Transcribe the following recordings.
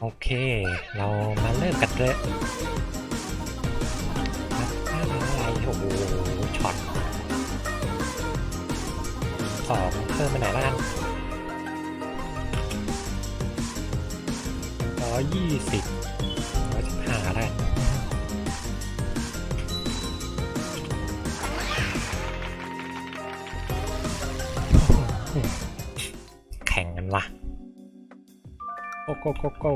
โอเค เรามาเริ่มกันเลยอะไรโอ้โหช็อตสองเพิ่มไปไหนอยละกันร้อยยี่สิบร้อยสิบห้าแล้วแข่งกันวะ โกโกโกโก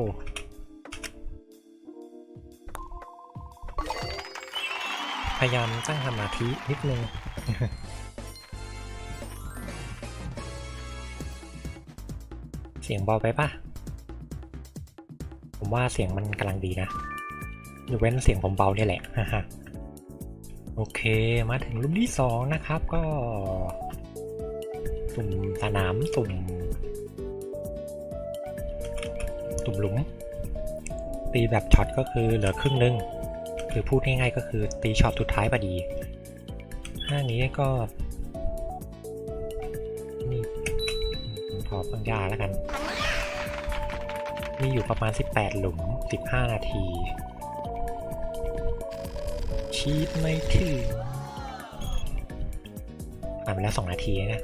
พยายามตั้งสมาธินิดนึงเสียงเบาไปปะผมว่าเสียงมันกำลังดีนะยกเว้นเสียงผมเบาเนี่ยแหละฮ่าฮ่าโอเคมาถึงรุ่นที่สองนะครับก็ สุ่มสนามสุ่ม ตุ่มหลุม ตีแบบช็อตก็คือเหลือครึ่งหนึง คือพูดง่ายๆก็คือตีช็อตสุดท้ายพอดีห้างนี้ก็นี่ขอปังยาแล้วกัน มีอยู่ประมาณ 18 หลุม 15 นาที ชีตไม่ถึงผ่านไปแล้ว 2 นาทีนะ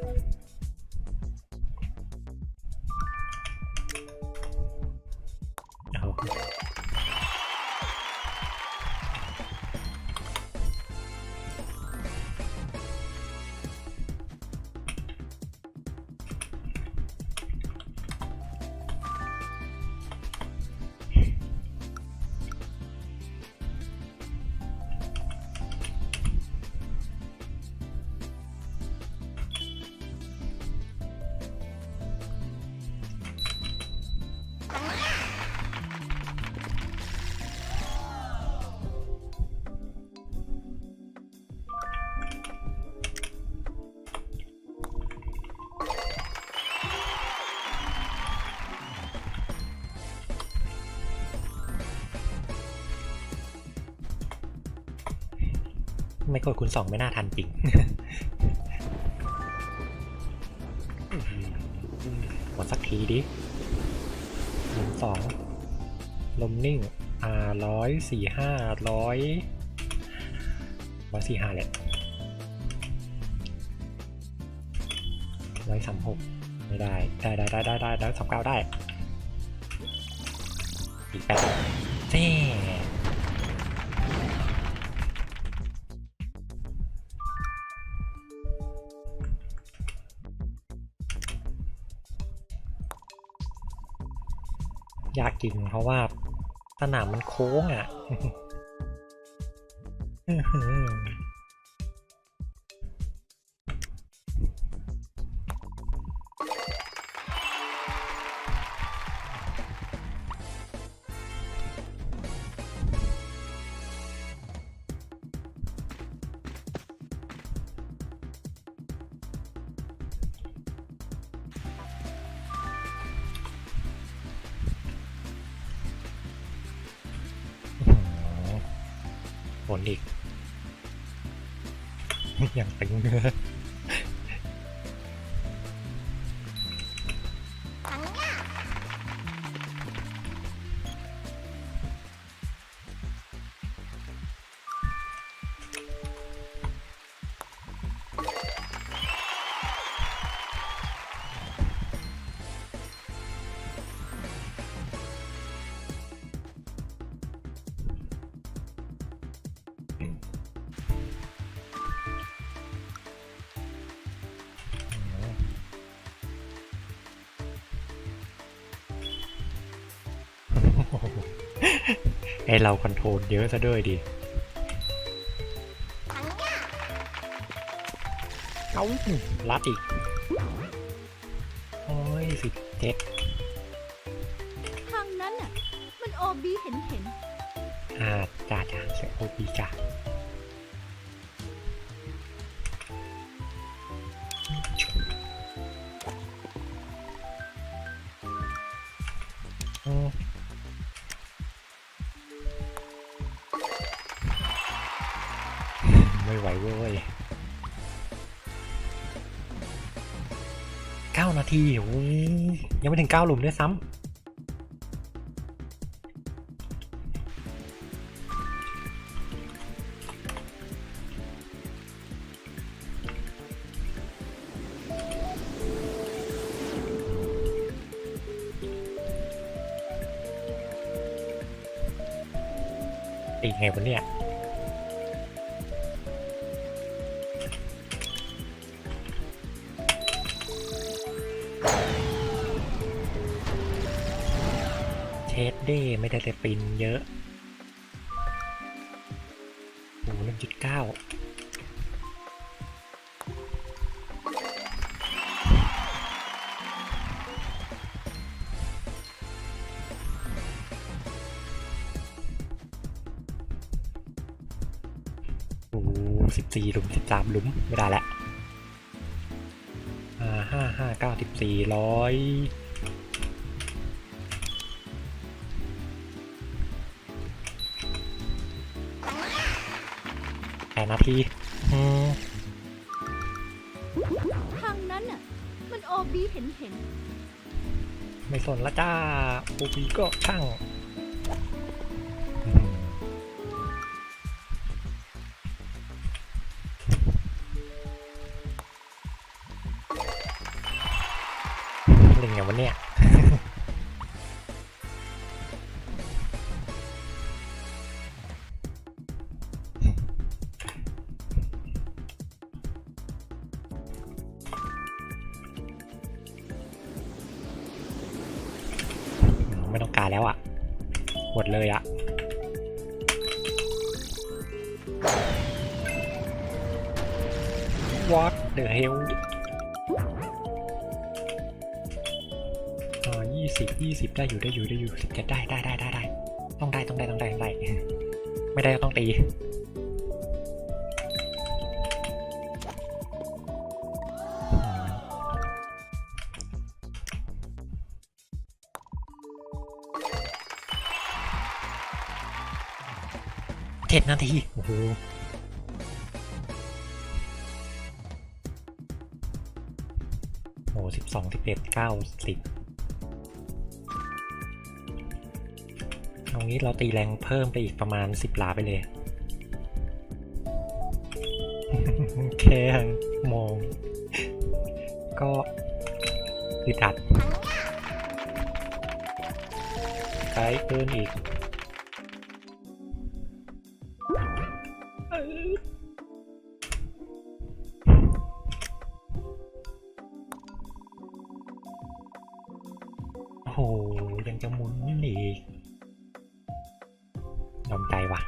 ไม่กดคุณสองไม่น่าทันจริงกดสักทีดิหนึ่งสองลมนิ่ง อ่าร้อยสี่ห้าร้อยร้อยสี่ห้าแหละร้อยสามหกไม่ได้ ได้ได้ได้ได้ได้ได้สามเก้าได้อีกแปดเจ๊ ยากจริงเพราะว่าสนามมันโค้งอะ ผลอีก อย่างตึงเนื้อ ไอเราคอนโทรลเยอะซะด้วยดิเอาลัดอีก โอ้ยสิบเจ็ดทางนั้นน่ะ มันโอบีเห็นเห็นอ่าจ่าจ่าเสียโอปีจ่าอืม ไม่ไหวเว้ยเก้านาทีโอ้ยยังไม่ถึงเก้าหลุมด้วยซ้ำตีไงวะเนี่ย ไม่ได้แต่ปินเยอะโอ้หนึ่งจุดเก้าโอ้สิบสี่หลุมสิบสามหลุม ไม่ได้ละอ่าห้าห้าเก้าสิบสี่ร้อย นาทีอืมทางนั้นน่ะ มันโอบีเห็นเห็นไม่สนละจ้าโอบีก็ช่างอืมเล่นไงวันเนี้ย กาแล้วอะ หมดเลยอะ What the hell อ่ายี่สิบยี่สิบได้อยู่ได้อยู่ได้อยู่สิบเจ็ดได้ได้ได้ได้ได้ต้องได้ต้องได้ต้องได้ต้องได้ ไม่ได้ก็ต้องตี จ็ดนาที โอ้โหโอ้สิบสองสิบเอ็ดเก้าสิบเอางี้เราตีแรงเพิ่มไปอีกประมาณสิบหลาไปเลย แค่มอง ก็อึดอัดไกลเกินอีก อีกยอมใจว่ะ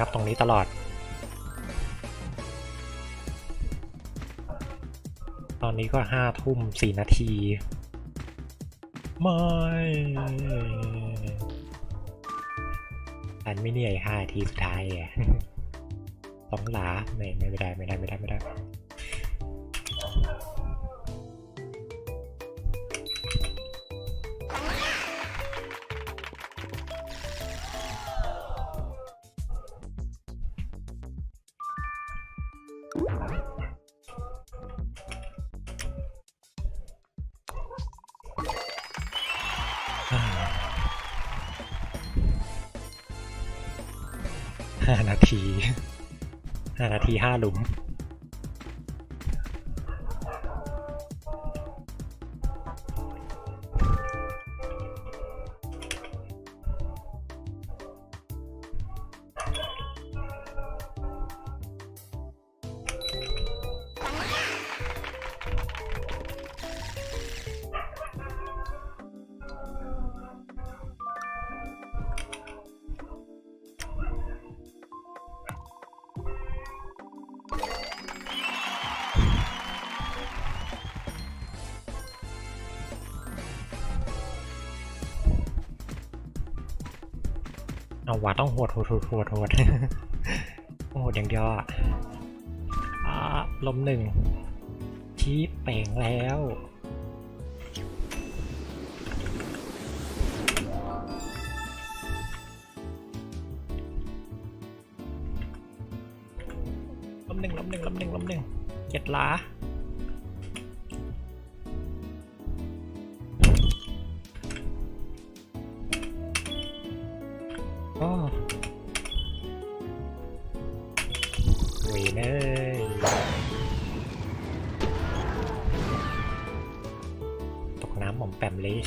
ครับตรงนี้ตลอดตอนนี้ก็ห้าทุ่มสี่นาที ไม่อันไม่เหนื่อยห้านาทีสุดท้ายอะสองหลาไม่ไม่ได้ไม่ได้ไม่ได้ไม่ได้ ห้านาทีห้านาทีห้าหลุม เอาว่าต้องโหดโหดโหดโหดโหดโหดอย่างเดียวอะลมหนึ่งชี้เป่งแล้วลมหนึ่งลมหนึ่งลมหนึ่งลมหนึ่งเจ็ดล้า โอ้เวยเนยตกน้ำหม่อมแปมเลย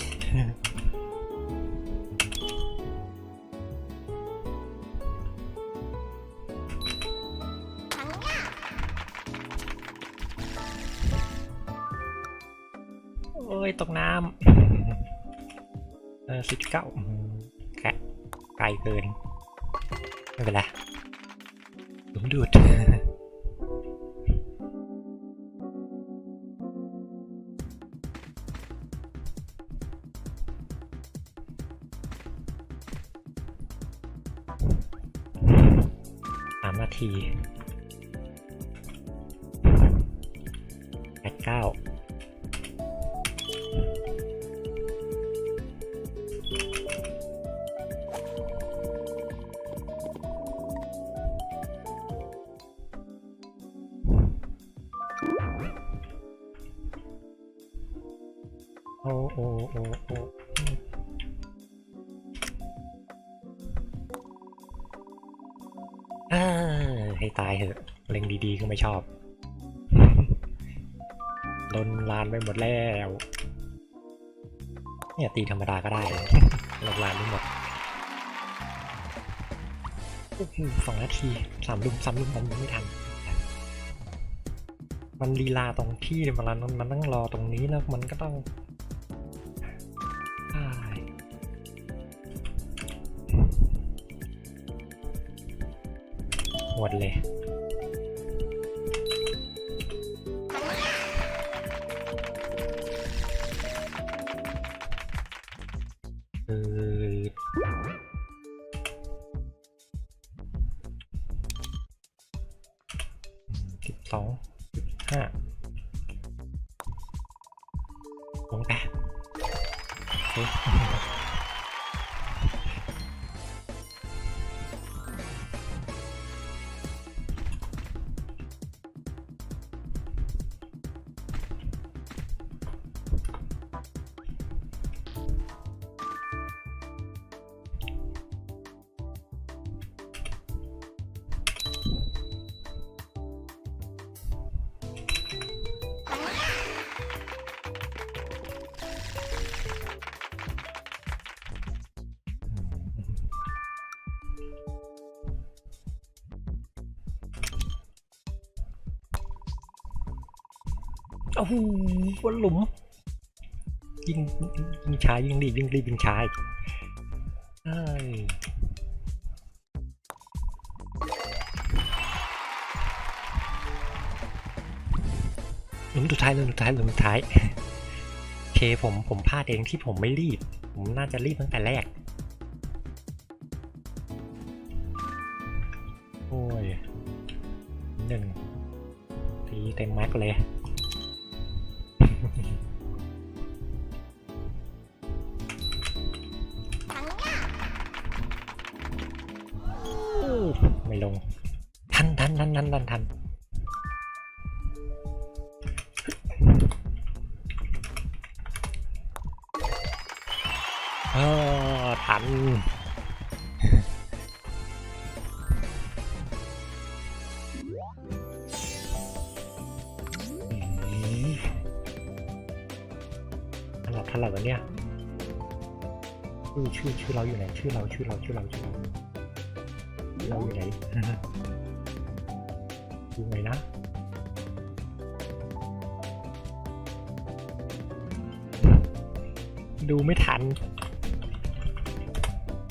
โอ้ย ตกน้ำ เออสิบเก้าแค่ ไกลเกิน ไม่เป็นไรหลุมดูดสามนาที โอ้โอ้โอ้โอ้ให้ตายเถอะ เล็งดีๆก็ไม่ชอบโดนลานไปหมดแล้ว เนี่ยตีธรรมดาก็ได้ลงลานไปหมดโอ้โหสองนาทีสามลุมสามลุมผมยังไม่ทัน มันลีลาตรงที่มันมันต้องรอตรงนี้แล้วมันก็ต้อง หมดเลยเโอ้โหวนหลุม ยิงยิงช้ายิงรีบยิงรีบยิงช้าอีกเอ้ยหลุมสุดท้ายหลุมสุดท้ายหลุมสุดท้ายโอเคผมผมพลาดเองที่ผมไม่รีบ ผมน่าจะรีบตั้งแต่แรก โอ้ยหนึ่งทีเต็มแม็กเลย ไม่ลง ทันทันทันทันทันทัน ทันหลับทันหลับแล้วเนี่ยชื่อชื่อชื่อเราอยู่ไหนชื่อเราชื่อเราชื่อเราชื่อเราเราอยู่ไหนอยู่ไหนนะดูไม่ทัน